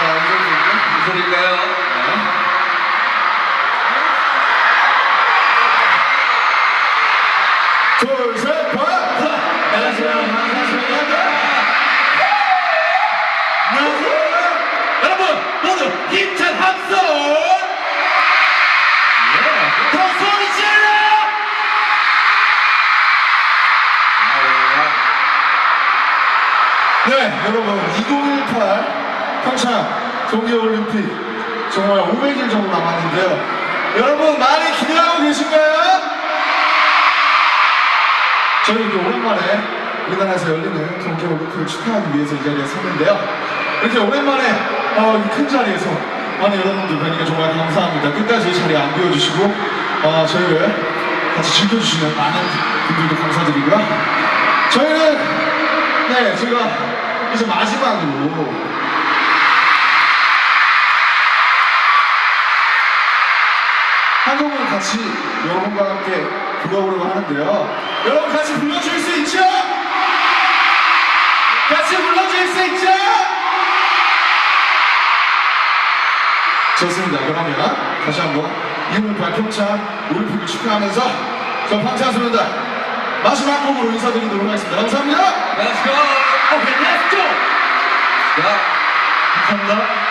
자, 이거 무슨 소리일까요? 둘, 셋, 번! 안녕하세요. 더 소리 질러! 네, 여러분, 2018 평창 동계올림픽 정말 500일 정도 남았는데요. 여러분, 많이 기대하고 계신가요? 저희 이렇게 오랜만에 우리나라에서 열리는 동계올림픽을 축하하기 위해서 이 자리에 섰는데요. 이렇게 오랜만에 어, 이큰 자리에서 많은 여러분들 뵈니까 정말 감사합니다. 끝까지 자리 안 비워주시고 어, 저희를 같이 즐겨주시는 많은 분들도 감사드리고요. 저희는 네, 제가 이제 마지막으로 한 곡을 같이 여러분과 함께 불러보려고 하는데요. 여러분 같이 불러줄 수 있죠? 같이 불러줄 수 있죠? 좋습니다. 그러면 다시 한번 이ሁ물 발평차 올림픽을 축하하면서 저 방탄소년단 마지막 곡으로 인사드리도록 하겠습니다. 감사합니다. Let's go 오케이 Let's go 자 감사합니다.